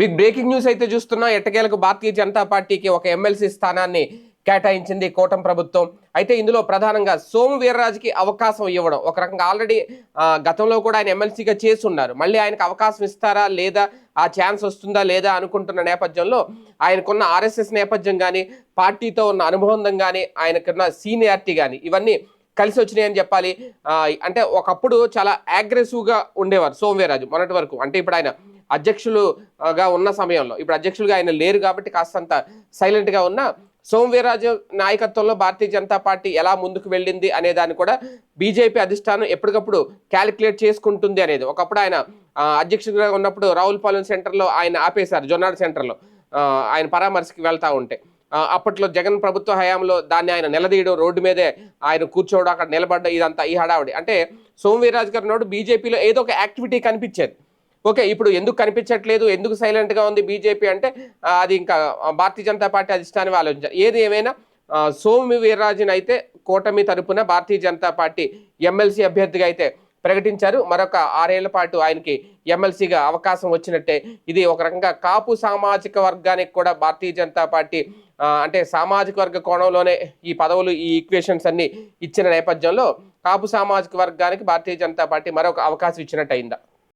Big breaking news అయితే చూస్తున్నా. ఎట్టకేలకు భారతీయ జనతా పార్టీకి ఒక ఎమ్మెల్సీ స్థానాన్ని కేటాయించింది కూటమి ప్రభుత్వం. అయితే ఇందులో ప్రధానంగా సోము వీర్రాజుకి అవకాశం ఇవ్వడం. ఒక రకంగా ఆల్రెడీ గతంలో కూడా ఆయన ఎమ్మెల్సీగా చేసి ఉన్నారు మళ్ళీ ఆయనకు అవకాశం ఇస్తారా లేదా ఆ ఛాన్స్ వస్తుందా లేదా అనుకుంటున్న నేపథ్యంలో ఆయనకున్న ఆర్ఎస్ఎస్ నేపథ్యం కానీ పార్టీతో ఉన్న అనుబంధం కానీ ఆయనకున్న సీనియారిటీ కానీ ఇవన్నీ కలిసి వచ్చినాయని చెప్పాలి. అంటే ఒకప్పుడు చాలా అగ్రెసివ్గా ఉండేవారు సోమవీరాజు మొన్నటి వరకు. అంటే ఇప్పుడు ఆయన అధ్యక్షులుగా ఉన్న సమయంలో. ఇప్పుడు అధ్యక్షులుగా ఆయన లేరు కాబట్టి కాస్తంత సైలెంట్గా ఉన్న సోమవీరాజు నాయకత్వంలో భారతీయ జనతా పార్టీ ఎలా ముందుకు వెళ్ళింది అనే దాన్ని కూడా బీజేపీ అధిష్టానం ఎప్పటికప్పుడు క్యాలిక్యులేట్ చేసుకుంటుంది అనేది. ఒకప్పుడు ఆయన అధ్యక్షుడిగా ఉన్నప్పుడు రావులపాలెం సెంటర్లో ఆయన ఆపేశారు జొన్నాడు సెంటర్లో. ఆయన పరామర్శకి వెళ్తూ ఉంటే. అప్పట్లో జగన్ ప్రభుత్వ హయాంలో దాన్ని ఆయన నిలదీయడం రోడ్డు మీదే ఆయన కూర్చోవడం అక్కడ నిలబడ్డ ఇదంతా ఈ హడావుడి. అంటే సోమవీరాజు గారు నోడు బీజేపీలో ఏదో ఒక యాక్టివిటీ కనిపించేది. ఓకే ఇప్పుడు ఎందుకు కనిపించట్లేదు? ఎందుకు సైలెంట్గా ఉంది బీజేపీ అంటే అది ఇంకా భారతీయ జనతా పార్టీ అధిష్టానం ఆలోచించారు ఏది ఏమైనా ఆ, సోము అయితే కూటమి తరపున భారతీయ జనతా పార్టీ ఎమ్మెల్సీ అభ్యర్థిగా అయితే ప్రకటించారు. మరొక ఆరేళ్ళ పాటు ఆయనకి ఎమ్మెల్సీగా అవకాశం వచ్చినట్టే. ఇది ఒక రకంగా కాపు సామాజిక వర్గానికి కూడా భారతీయ జనతా పార్టీ అంటే సామాజిక వర్గ కోణంలోనే ఈ పదవులు ఈ ఈక్వేషన్స్ అన్ని ఇచ్చిన నేపథ్యంలో కాపు సామాజిక వర్గానికి భారతీయ జనతా పార్టీ మరొక అవకాశం ఇచ్చినట్టు అయిందా?